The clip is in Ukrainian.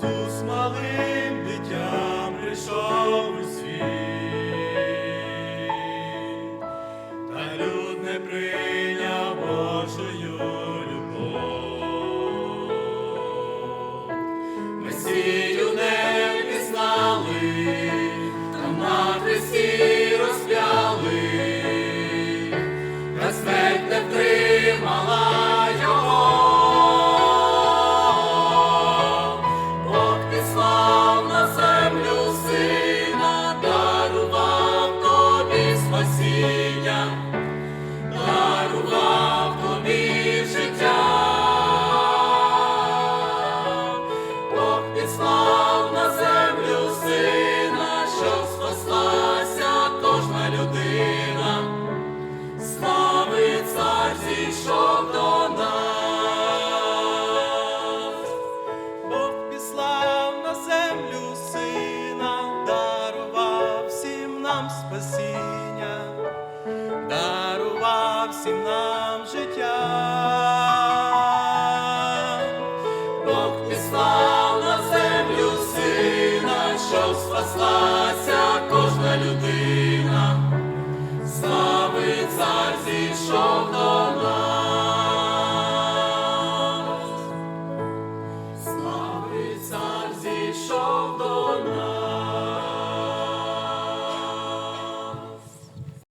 Ісус малим дитям прийшов всім нам життя.